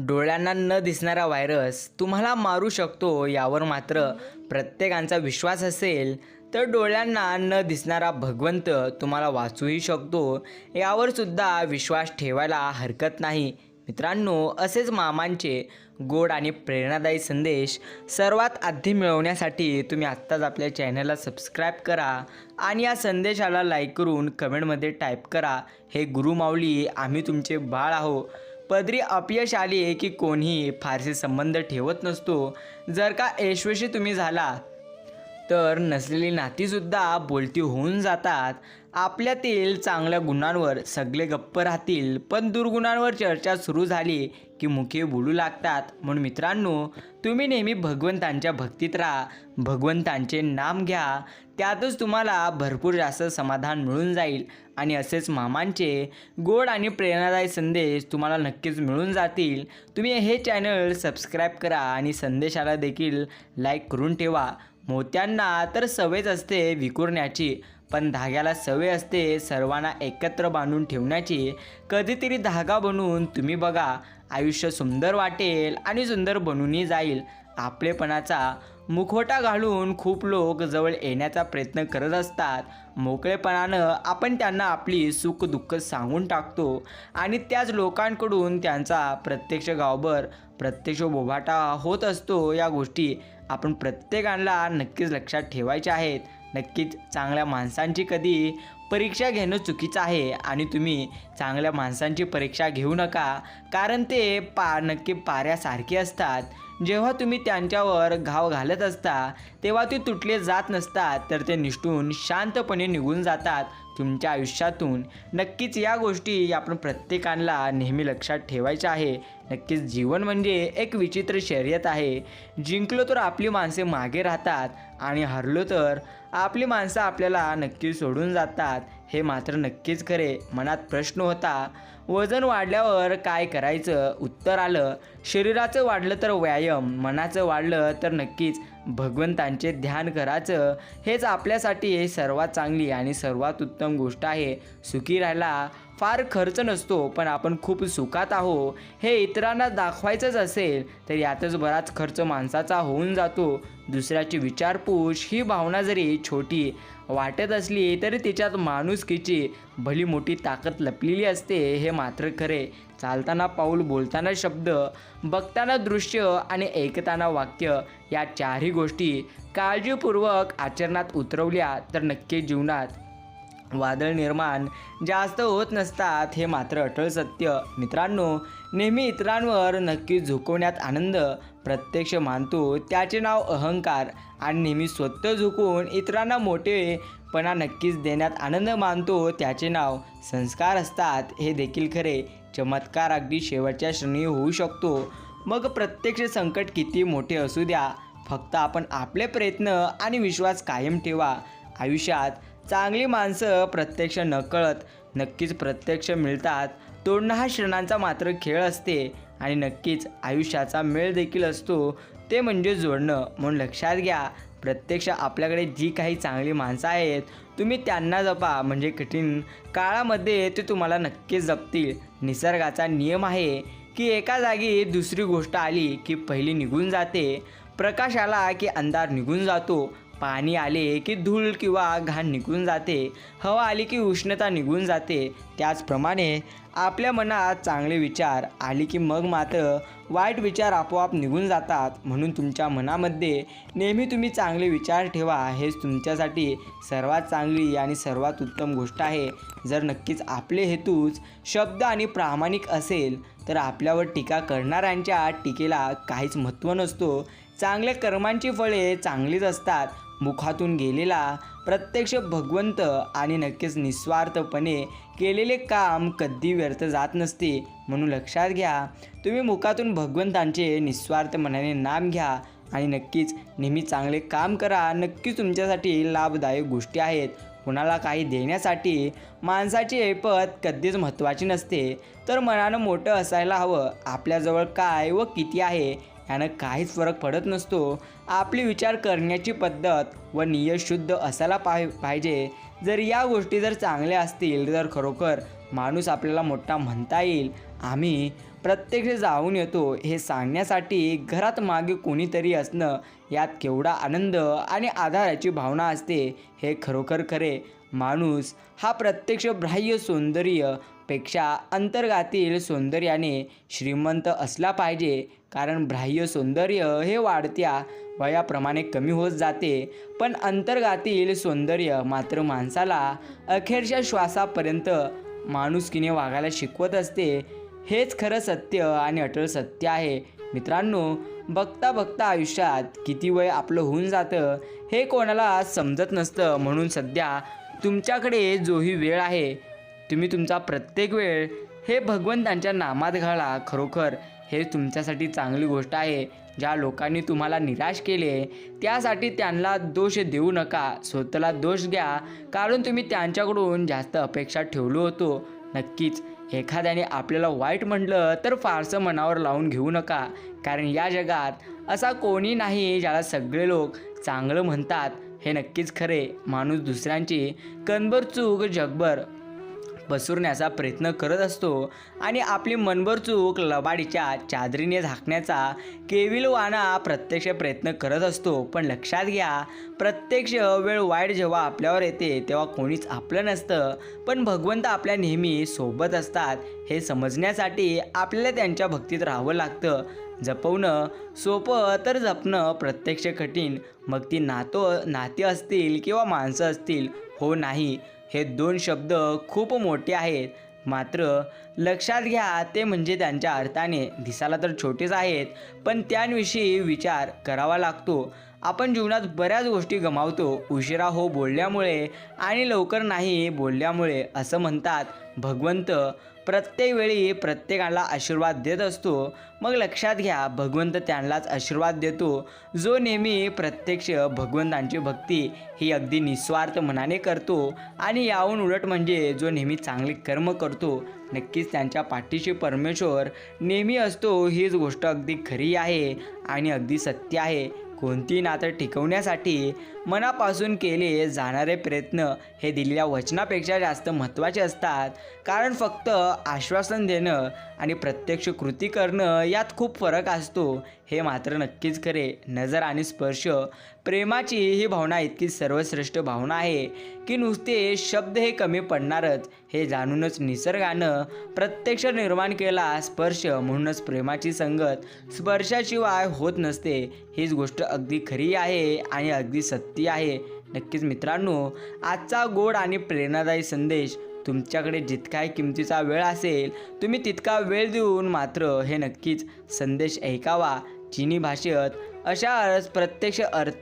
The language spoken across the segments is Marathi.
डोळ्यांना न दिसणारा व्हायरस तुम्हाला मारू शकतो यावर मात्र प्रत्येकांचा विश्वास असेल तर डोळ्यांना न दिसणारा भगवंत तुम्हाला वाचूही शकतो. यावर सुद्धा विश्वास ठेवायला हरकत नाही. मित्रांनो असेच मामांचे गोड आणि प्रेरणादायी संदेश सर्वात आधी मिळवण्यासाठी तुम्ही आत्ताच आपल्या चॅनलला सबस्क्राईब करा आणि या संदेशाला लाईक करून कमेंटमध्ये टाईप करा. हे गुरुमाऊली आम्ही तुमचे बाळ आहो. पदरी अपयश आले की कोणीही फारसे संबंध ठेवत नसतो. जर का यशस्वी तुम्ही झाला तर नसलेली नातीसुद्धा बोलती होऊन जातात. आपल्यातील चांगल्या गुणांवर सगळे गप्प राहतील पण दुर्गुणांवर चर्चा सुरू झाली की मुखे बोलू लागतात. म्हणून मित्रांनो तुम्ही नेहमी भगवंतांच्या भक्तीत राहा. भगवंतांचे नाम घ्या. त्यातच तुम्हाला भरपूर जास्त समाधान मिळून जाईल. आणि असेच मामांचे गोड आणि प्रेरणादायी संदेश तुम्हाला नक्कीच मिळून जातील. तुम्ही हे चॅनल सबस्क्राईब करा आणि संदेशाला देखील लाईक करून ठेवा. मोत्यांना तर सवयच असते विकुरण्याची पण धाग्याला सवय असते सर्वांना एकत्र बांधून ठेवण्याची. कधीतरी धागा बनवून तुम्ही बघा आयुष्य सुंदर वाटेल आणि सुंदर बनूनही जाईल. आपलेपणाचा मुखवटा घालून खूप लोक जवळ येण्याचा प्रयत्न करत असतात. मोकळेपणानं आपण त्यांना आपली सुखदुःख सांगून टाकतो आणि त्याच लोकांकडून त्यांचा प्रत्यक्ष गावभर प्रत्यक्ष बोभाटा होत असतो. या गोष्टी आपण प्रत्येकाला नक्कीच लक्षात ठेवायच्या आहेत. नक्कीच चांगल्या माणसांची कधी परीक्षा घेणं चुकीचं आहे आणि तुम्ही चांगल्या माणसांची परीक्षा घेऊ नका. कारण ते पा नक्की पाऱ्यासारखे असतात. जेव्हा तुम्ही त्यांच्यावर घाव घालत असता तेव्हा ते तुटले जात नसतात तर ते निष्ठून शांतपणे निघून जातात. तुमच्या आयुष्यातून नक्कीच या गोष्टी आपण प्रत्येकाला नेहमी लक्षात ठेवायच्या आहे. नक्कीच जीवन म्हणजे एक विचित्र शर्यत आहे. जिंकलो तर आपली माणसे मागे राहतात आणि हरलो तर आपली माणसं आपल्याला नक्की सोडून जातात. हे मात्र नक्कीच खरे. मनात प्रश्न होता वजन वाढल्यावर काय करायचं? उत्तर आलं शरीराचं वाढलं तर व्यायाम मनाचं वाढलं तर नक्कीच भगवंतांचे ध्यान करायचं. हेच आपल्यासाठी सर्वात चांगली आणि सर्वात उत्तम गोष्ट आहे. सुखी राहायला फार खर्च नसतो पण आपण खूप सुखात आहो. हे इतरांना दाखवायचंच असेल तर यातच बराच खर्च माणसाचा होऊन जातो. दुसऱ्याची विचारपूस ही भावना जरी छोटी वाटत असली तरी तिच्यात माणुसकीची भली मोठी ताकद लपलेली असते हे मात्र खरे. चालताना पाऊल बोलताना शब्द बघताना दृश्य आणि ऐकताना वाक्य या चारही गोष्टी काळजीपूर्वक आचरणात उतरवल्या तर नक्की जीवनात वादळ निर्माण जास्त होत नसतात हे मात्र अटळ सत्य. मित्रांनो नेहमी इतरांवर नक्की झुकवण्यात आनंद प्रत्यक्ष मानतो त्याचे नाव अहंकार आणि नेहमी स्वतः झुकून इतरांना मोठेपणा नक्कीच देण्यात आनंद मानतो त्याचे नाव संस्कार असतात हे देखील खरे. चमत्कार अगदी शेवटच्या क्षणी होऊ शकतो. मग प्रत्यक्ष संकट किती मोठे असू द्या. फक्त आपण आपले प्रयत्न आणि विश्वास कायम ठेवा. आयुष्यात चांगली माणसं प्रत्यक्ष नकळत नक्कीच प्रत्यक्ष मिळतात. तोडणं हा क्षणांचा मात्र खेळ असते आणि नक्कीच आयुष्याचा मेळ देखील असतो. ते म्हणजे जोडणं. म्हणून लक्षात घ्या प्रत्यक्ष आपल्याकडे जी काही चांगली माणसं आहेत तुम्ही त्यांना जपा. म्हणजे कठीण काळामध्ये ते तुम्हाला नक्कीच जपतील. निसर्गाचा नियम आहे की एका जागी दुसरी गोष्ट आली की पहिली निघून जाते. प्रकाश आला की अंधार निघून जातो. पाणी आले की धूळ किंवा घाण निघून जाते हवा आली की उष्णता निघून जाते. त्याचप्रमाणे आपल्या मनात चांगले विचार आले की मग मात्र वाईट विचार आपोआप निघून जातात. म्हणून तुमच्या मनामध्ये नेहमी तुम्ही चांगले विचार ठेवा हेच तुमच्यासाठी सर्वात चांगली आणि सर्वात उत्तम गोष्ट आहे. जर नक्कीच आपले हेतूच शब्द आणि प्रामाणिक असेल तर आपल्यावर टीका करणाऱ्यांच्या टीकेला काहीच महत्त्व नसतो. चांगल्या कर्मांची फळे चांगलीच असतात मुखातून गेलेला प्रत्यक्ष भगवंत आणि नक्कीच निस्वार्थपणे केलेले काम कधी व्यर्थ जात नसते म्हणून लक्षात घ्या. तुम्ही मुखातून भगवंतांचे निस्वार्थ मनाने नाम घ्या आणि नक्कीच नेहमी चांगले काम करा. नक्कीच तुमच्यासाठी लाभदायक गोष्टी आहेत. कुणाला काही देण्यासाठी माणसाची ऐपत कधीच महत्त्वाची नसते. तर मनानं मोठं असायला हवं. आपल्याजवळ काय व किती आहे यानं काहीच फरक पडत नसतो. आपली विचार करण्याची पद्धत व नियत शुद्ध असायला पाहि पाहिजे. जर या गोष्टी जर चांगल्या असतील तर खरोखर माणूस आपल्याला मोठा म्हणता येईल. आम्ही प्रत्यक्ष जाऊन येतो हे सांगण्यासाठी घरात मागे कोणीतरी असणं यात केवढा आनंद आणि आधाराची भावना असते हे खरोखर खरे. माणूस हा प्रत्यक्ष बाह्य सौंदर्य पेक्षा अंतर्गातील सौंदर्याने श्रीमंत असला पाहिजे. कारण बाह्य सौंदर्य हे वाढत्या वयाप्रमाणे कमी होत जाते. पण अंतर्गातील सौंदर्य मात्र माणसाला अखेरच्या श्वासापर्यंत माणुसकीने वागायला शिकवत असते. हेच खरं सत्य आणि अटळ सत्य आहे. मित्रांनो बघता बघता आयुष्यात किती वय आपलं होऊन जातं हे कोणाला समजत नसतं. म्हणून सध्या तुमच्याकडे जोही वेळ आहे. तुम्ही तुमचा प्रत्येक वेळ हे भगवंतांच्या नामात घाला. खरोखर हे तुमच्यासाठी चांगली गोष्ट आहे. ज्या लोकांनी तुम्हाला निराश केले त्यासाठी त्यांना दोष देऊ नका. स्वतःला दोष घ्या कारण तुम्ही त्यांच्याकडून जास्त अपेक्षा ठेवलो होतो. नक्कीच एखाद्याने आपल्याला वाईट म्हटलं तर फारसं मनावर लावून घेऊ नका. कारण या जगात असा कोणी नाही ज्याला सगळे लोक चांगलं म्हणतात. हे नक्कीच खरे. माणूस दुसऱ्यांची कणभर चूक जगभर पसरण्याचा प्रयत्न करत असतो. आणि आपली मनभर चूक लबाडीच्या चादरीने झाकण्याचा केविलवाना प्रत्यक्ष प्रयत्न करत असतो. पण लक्षात घ्या प्रत्यक्ष वेळ वाईट जेव्हा आपल्यावर येते तेव्हा कोणीच आपलं नसतं. पण भगवंत आपल्या नेहमी सोबत असतात. हे समजण्यासाठी आपल्याला त्यांच्या भक्तीत राहावं लागतं. जपवणं सोपं तर जपणं प्रत्यक्ष कठीण. मग ती नातो नाती असतील किंवा माणसं असतील हो नाही. हे दोन शब्द खूप मोठे आहेत. मात्र लक्षात घ्या ते म्हणजे त्यांच्या अर्थाने दिसायला तर छोटेच आहेत पण त्यांविषयी विचार करावा लागतो. आपण जीवनात बऱ्याच गोष्टी गमावतो. उशिरा हो बोलल्यामुळे आणि लवकर नाही बोलल्यामुळे असं म्हणतात भगवंत. प्रत्येक वेळी प्रत्येकाला आशीर्वाद देत असतो. मग लक्षात घ्या भगवंत त्यांनाच आशीर्वाद देतो. जो नेहमी प्रत्यक्ष भगवंतांची भक्ती ही अगदी निस्वार्थ मनाने करतो. आणि याहून उलट म्हणजे जो नेहमी चांगले कर्म करतो नक्कीच त्यांच्या पाठीशी परमेश्वर नेहमी असतो. हीच गोष्ट अगदी खरी आहे आणि अगदी सत्य आहे. कोणती नातं टिकवण्यासाठी मनापासून केले जाणारे प्रयत्न हे दिलेल्या वचनापेक्षा जास्त महत्त्वाचे असतात. कारण फक्त आश्वासन देणं आणि प्रत्यक्ष कृती करणं यात खूप फरक असतो. हे मात्र नक्कीच खरे. नजर आणि स्पर्श प्रेमाची ही भावना इतकी सर्वश्रेष्ठ भावना आहे की नुसते शब्द हे कमी पडणारच. हे जाणूनच निसर्गानं प्रत्यक्ष निर्माण केला स्पर्श म्हणूनच प्रेमाची संगत स्पर्शाशिवाय होत नसते. हीच गोष्ट अगदी खरी आहे आणि अगदी सत्य आहे. नक्कीच मित्रांनो आजचा गोड आणि प्रेरणादायी संदेश तुमच्याकडे जितकाही किमतीचा वेळ असेल तुम्ही तितका वेळ देऊन मात्र हे नक्कीच संदेश ऐकावा. चिनी भाषेत अशा अर्थ प्रत्यक्ष अर्थ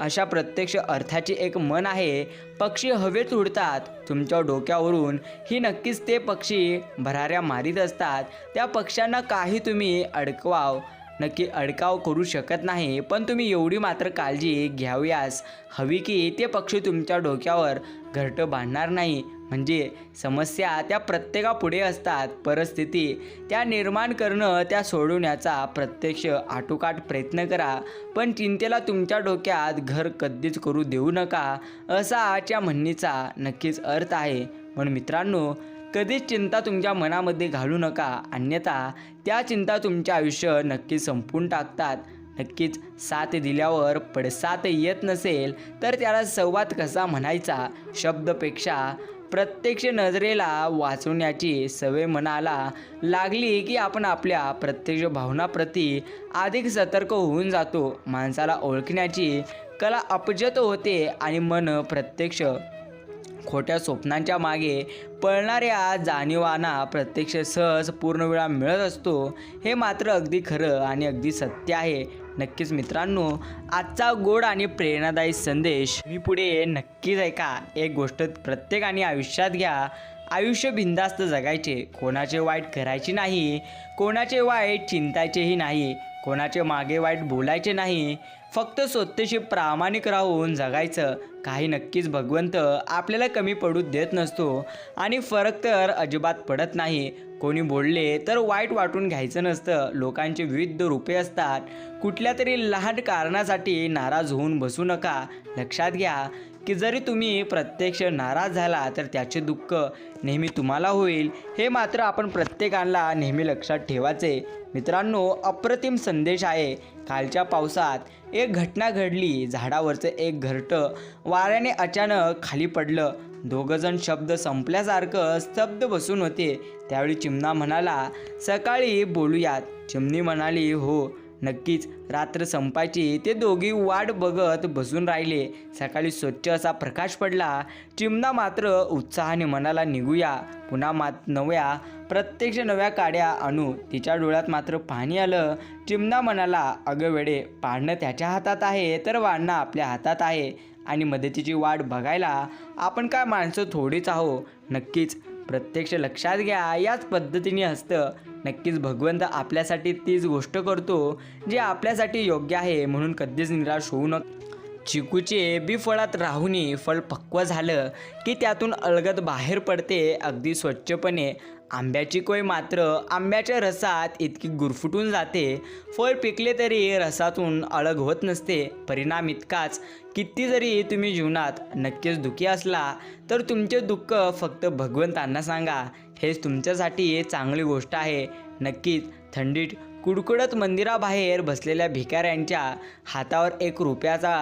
अशा प्रत्यक्ष अर्थाचे एक मन आहे पक्षी हवेत उडतात. तुमच्या डोक्यावरून ही नक्कीच ते पक्षी भराऱ्या मारीत असतात. त्या पक्ष्यांना काही तुम्ही अडकवाव नक्की अडकाव करू शकत नाही पण तुम्ही एवढी मात्र काळजी घ्याव्यास हवी की ते पक्षी तुमच्या डोक्यावर घरटं बांधणार नाही. म्हणजे समस्या त्या प्रत्येकापुढे असतात. परिस्थिती त्या निर्माण करणं त्या सोडवण्याचा प्रत्यक्ष आटोकाट प्रयत्न करा. पण चिंतेला तुमच्या डोक्यात घर कधीच करू देऊ नका असा आजच्या म्हणणीचा नक्कीच अर्थ आहे. पण मित्रांनो कधीच चिंता तुमच्या मनामध्ये घालू नका. अन्यथा त्या चिंता तुमचे आयुष्य नक्कीच संपून टाकतात. नक्कीच साथ दिल्यावर पडसाद येत नसेल तर त्याला संवाद कसा म्हणायचा? शब्दपेक्षा प्रत्यक्ष नजरेला वाचवण्याची सवय मनाला लागली की आपण आपल्या प्रत्यक्ष भावनाप्रती अधिक सतर्क होऊन जातो. माणसाला ओळखण्याची कला अपजत होते आणि मन प्रत्यक्ष खोट्या स्वप्नांच्या मागे पळणाऱ्या जाणीवांना प्रत्यक्ष सहज पूर्ण वेळा मिळत असतो. हे मात्र अगदी खरं आणि अगदी सत्य आहे. नक्कीच मित्रांनो आजचा गोड आणि प्रेरणादायी संदेश मी पुढे नक्कीच ऐका. एक गोष्ट प्रत्येकाने आयुष्यात घ्या. आयुष्य बिंदास्त जगायचे कोणाचे वाईट करायचे नाही कोणाचे वाईट चिंतायचेही नाही कोणाचे मागे वाईट बोलायचे नाही. फक्त स्वतःशी प्रामाणिक राहून जगायचं काही नक्कीच भगवंत आपल्याला कमी पडू देत नसतो. आणि फरक तर अजिबात पडत नाही. कोणी बोलले तर वाईट वाटून घ्यायचं नसतं. लोकांचे विविध रूपे असतात. कुठल्या तरी लहान कारणासाठी नाराज होऊन बसू नका. लक्षात घ्या की जरी तुम्ही प्रत्यक्ष नाराज झाला तर त्याचे दुःख नेहमी तुम्हाला होईल. हे मात्र आपण प्रत्येकाला नेहमी लक्षात ठेवायचे. मित्रांनो अप्रतिम संदेश आहे. कालच्या पावसात एक घटना घडली. झाडावरचं एक घरटं वाऱ्याने अचानक खाली पडलं. दोघंजण शब्द संपल्यासारखं स्तब्ध बसून होते. त्यावेळी चिमणा म्हणाला सकाळी बोलूयात. चिमणी म्हणाली हो. नक्कीच. रात्र संपायची. ते दोघी वाट बघत बसून राहिले. सकाळी स्वच्छ असा प्रकाश पडला. चिमणा मात्र उत्साहाने मनाला निघूया. पुन्हा मात नव्या प्रत्यक्ष नव्या काड्या आणू. तिच्या डोळ्यात मात्र पाणी आलं. चिमणा म्हणाला अगं वेडे पाडणं त्याच्या हातात आहे तर वाढणं आपल्या हातात आहे. आणि मदतीची वाट बघायला आपण काय माणसं थोडीच आहो नक्कीच. प्रत्यक्ष लक्षात घ्या याच पद्धतीने असतं नक्कीच भगवंत आपल्यासाठी तीच गोष्ट करतो जे आपल्यासाठी योग्य आहे म्हणून कधीच निराश होऊ नका. चिकूचे बी फळात राहूनही फळ पक्व झालं की त्यातून अलगद बाहेर पडते अगदी स्वच्छपणे. आंब्याची कोय मात्र आंब्याच्या रसात इतकी गुरफुटून जाते. फळ पिकले तरी रसातून अलग होत नसते. परिणाम इतकाच किती जरी तुम्ही जीवनात नक्कीच दुःखी असला तर तुमचे दुःख फक्त भगवंतांना सांगा. हेच तुमच्यासाठी चांगली गोष्ट आहे. नक्कीच थंडीत कुडकुडत मंदिराबाहेर बसलेल्या भिकाऱ्यांच्या हातावर एक रुपयाचा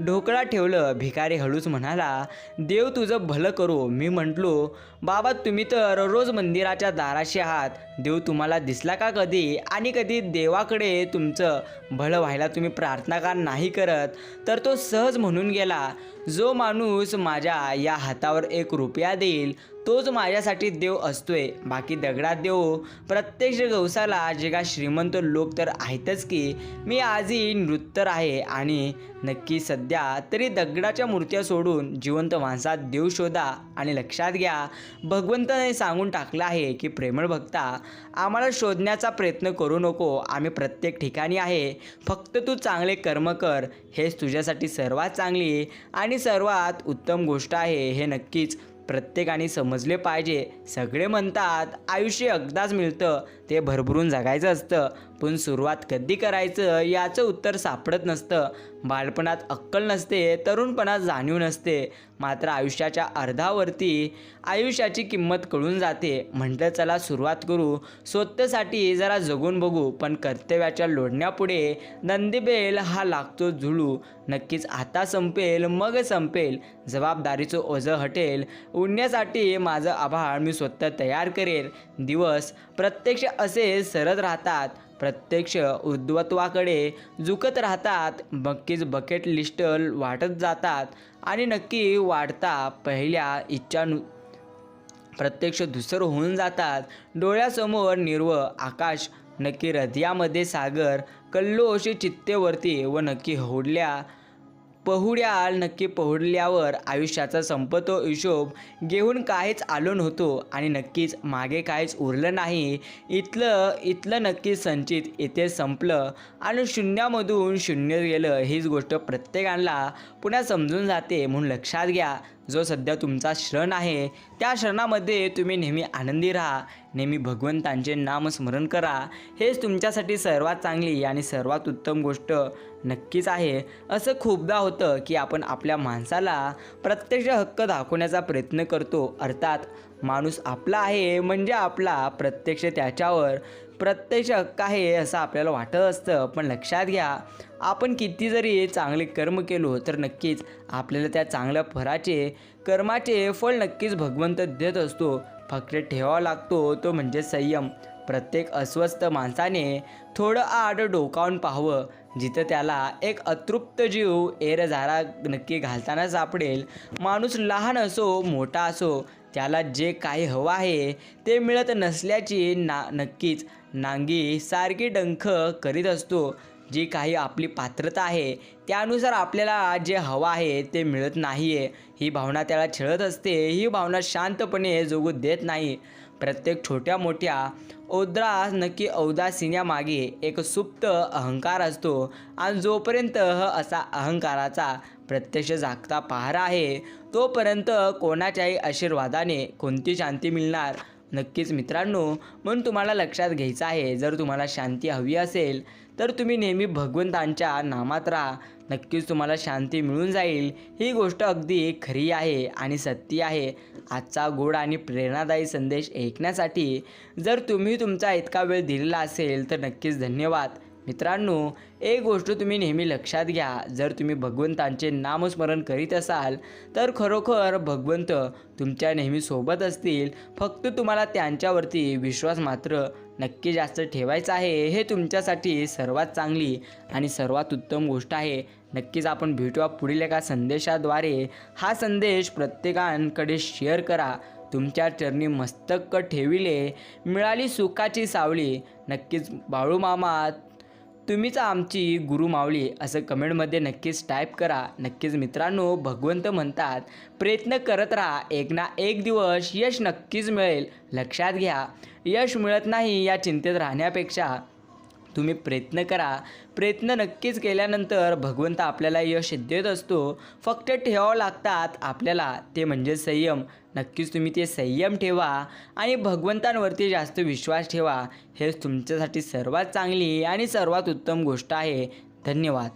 ढोकळा ठेवलं भिकारी हळूच म्हणाला देव तुझं भलं करू. मी म्हटलो बाबा तुम्ही तर रोज मंदिराच्या दाराशी आहात. देव तुम्हाला दिसला का कधी? आणि कधी देवाकडे तुमचं भलं व्हायला तुम्ही प्रार्थना का नाही करत तर तो सहज म्हणून गेला जो माणूस माझ्या या हातावर एक रुपया देईल तोच माझ्यासाठी देव असतोय. बाकी दगडात देव प्रत्यक्ष गवसाला जे का श्रीमंत लोक तर आहेतच की मी आजही नृत्तर आहे आणि नक्की सध्या तरी दगडाच्या मूर्त्या सोडून जिवंत माणसात देव शोधा आणि लक्षात घ्या. भगवंताने सांगून टाकलं आहे की प्रेमळ भक्ता आम्हाला शोधण्याचा प्रयत्न करू नको. आम्ही प्रत्येक ठिकाणी आहे. फक्त तू चांगले कर्म कर. हेच तुझ्यासाठी सर्वात चांगली आणि सर्वात उत्तम गोष्ट आहे. हे नक्कीच प्रत्येकाने समजले पाहिजे. सगळे म्हणतात आयुष्य एकदाच मिळतं. ते भरभरून जगायचं असतं. पण सुरुवात कधी करायचं याचं उत्तर सापडत नसतं. बालपणात अक्कल नसते तरुणपणात जाणीव नसते. मात्र आयुष्याच्या अर्धावरती आयुष्याची किंमत कळून जाते. म्हटलं चला सुरुवात करू. स्वतःसाठी जरा जगून बघू. पण कर्तव्याच्या लोढण्यापुढे नंदीबेल हा लागतो झुळू नक्कीच आता संपेल मग संपेल. जबाबदारीचं ओझं हटेल. उडण्यासाठी माझं आभाळ मी स्वतः तयार करेल. दिवस प्रत्यक्ष असे सरत राहतात. प्रत्यक्ष उर्ध्वत्वाकडे झुकत राहतात. नक्कीच बकेट लिस्ट वाटत जातात आणि नक्की वाढता पहिल्या इच्छानु प्रत्यक्ष धुसर होऊन जातात. डोळ्यासमोर निर्व आकाश नक्की हृदयामध्ये सागर कल्लोष चित्तेवरती व नक्की होडल्या पहुड्याल नक्की पहुडल्यावर आयुष्याचा संपतो हिशोब घेऊन काहीच आलो नव्हतो आणि नक्कीच मागे काहीच उरलं नाही. इथलं इथलं नक्कीच संचित इथे संपलं आणि शून्यामधून शून्य गेलं हीच गोष्ट प्रत्येकाला पुन्हा समजून जाते म्हणून लक्षात घ्या. जो सध्या तुमचा क्षण आहे त्या क्षणामध्ये तुम्ही नेहमी आनंदी राहा. नेहमी भगवंतांचे नामस्मरण करा. हेच तुमच्यासाठी सर्वात चांगली आणि सर्वात उत्तम गोष्ट. नक्कीच आहे. असं खूपदा होतं की आपण आपल्या माणसाला प्रत्यक्ष हक्क दाखवण्याचा प्रयत्न करतो. अर्थात माणूस आपला आहे म्हणजे आपला प्रत्यक्ष त्याच्यावर प्रत्यक्ष हक्क आहे असं आपल्याला वाटत असतं. पण लक्षात घ्या आपण किती जरी चांगले कर्म केलो तर नक्कीच आपल्याला त्या चांगल्या फराचे कर्माचे फळ नक्कीच भगवंत देत असतो. फक्त ठेवावा लागतो तो म्हणजे संयम. प्रत्येक अस्वस्थ माणसाने थोडं आड डोकावून पाहावं. जिथं त्याला एक अतृप्त जीव एरझारा नक्की घालताना सापडेल. माणूस लहान असो मोठा असो त्याला जे काही हवं आहे ते मिळत नसल्याची ना नक्कीच नांगी सारखी डंख करीत असतो. जी काही आपली पात्रता आहे त्यानुसार आपल्याला जे हवं आहे ते मिळत नाही आहे ही भावना त्याला छळत असते ही भावना शांतपणे जोगू देत नाही. प्रत्येक छोट्या मोठ्या औद्रास नक्की औदासिन्यामागे एक सुप्त अहंकार असतो. आणि जोपर्यंत असा अहंकाराचा प्रत्यक्ष जागता पहारा आहे तोपर्यंत कोणाच्याही आशीर्वादाने कोणती शांती मिळणार? नक्कीच मित्रांनो म्हणून तुम्हाला लक्षात घ्यायचं आहे. जर तुम्हाला शांती हवी असेल तर तुम्ही नेहमी भगवंतांच्या नामात राहा. नक्कीच तुम्हाला शांती मिळून जाईल. ही गोष्ट अगदी खरी आहे आणि सत्य आहे. आजचा गोड आणि प्रेरणादायी संदेश ऐकण्यासाठी जर तुम्ही तुमचा इतका वेळ दिलेला असेल तर नक्कीच धन्यवाद. मित्रांनो एक गोष्ट तुम्ही नेहमी लक्षात घ्या. जर तुम्ही भगवंतांचे नामस्मरण करीत असाल तर खरोखर भगवंत तुमच्या नेहमी सोबत असतील. फक्त तुम्हाला त्यांच्यावरती विश्वास मात्र नक्की जास्त ठेवायचा आहे हे तुमच्यासाठी सर्वात चांगली आणि सर्वात उत्तम गोष्ट आहे. नक्कीच आपण भेटूया पुढील एका संदेशाद्वारे. हा संदेश प्रत्येकांकडे शेअर करा. तुमच्या चरणी मस्तक ठेविले. मिळाली सुखाची सावली. नक्कीच बाळूमामा तुम्हीच आमची गुरु मावली असं कमेंटमध्ये नक्कीच टाईप करा. नक्कीच मित्रांनो भगवंत म्हणतात प्रयत्न करत राहा एक ना एक दिवस यश नक्कीच मिळेल. लक्षात घ्या यश मिळत नाही या चिंतेत राहण्यापेक्षा तुम्ही प्रयत्न करा. प्रयत्न नक्कीच केल्यानंतर भगवंत आपल्याला यश देत असतो. फक्त ठेवावं लागतात आपल्याला ते म्हणजे संयम. नक्कीच तुम्ही ते संयम ठेवा आणि भगवंतांवरती जास्त विश्वास ठेवा. हेच तुमच्यासाठी सर्वात चांगली आणि सर्वात उत्तम गोष्ट आहे. धन्यवाद.